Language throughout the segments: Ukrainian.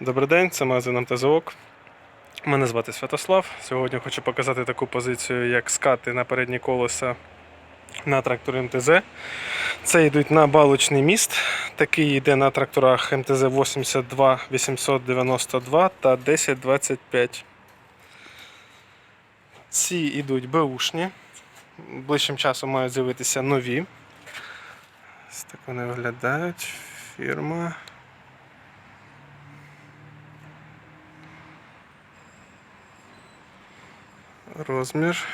Добрий день, це магазин МТЗОК. Мене звати Святослав. Сьогодні хочу показати таку позицію, як скати на передні колеса на тракторі МТЗ. Це йдуть на балочний міст. Такий йде на тракторах МТЗ 82 892 та 1025. Ці йдуть беушні. Ближчим часом мають з'явитися нові. Ось так вони виглядають. Фірма. Розмір.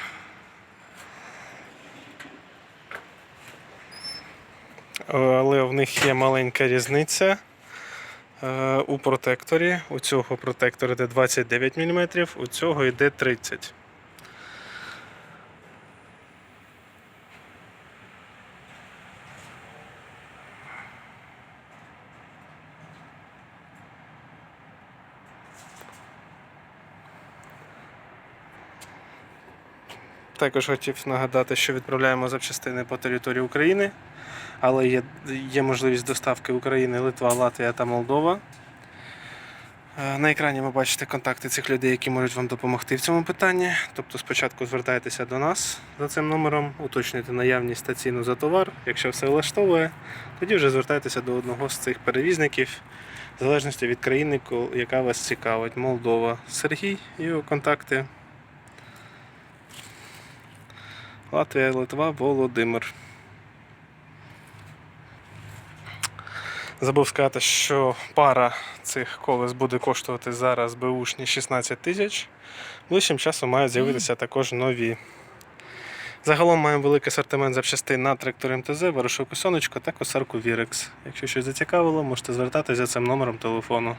Але в них є маленька різниця е, у протекторі. У цього протектора йде 29 мм, у цього йде 30 Також хотів нагадати, що відправляємо запчастини по території України, але є, є можливість доставки України, Литва, Латвія та Молдова. Е, На екрані ви бачите контакти цих людей, які можуть вам допомогти в цьому питанні. Тобто спочатку звертайтеся до нас за цим номером, уточнюйте наявність та ціну за товар. Якщо все влаштовує, тоді вже звертайтеся до одного з цих перевізників, в залежності від країни, яка вас цікавить. Молдова. Сергій, його контакти. Латвія, Литва, Володимир. Забув сказати, що пара цих колес буде коштувати зараз беушні 16 тисяч. Ближчим часом мають з'явитися також нові. Загалом маємо великий асортимент запчастин на трактор МТЗ, ворошилку сонечко та косарку Вірекс. Якщо щось зацікавило, можете звертатися за цим номером телефону.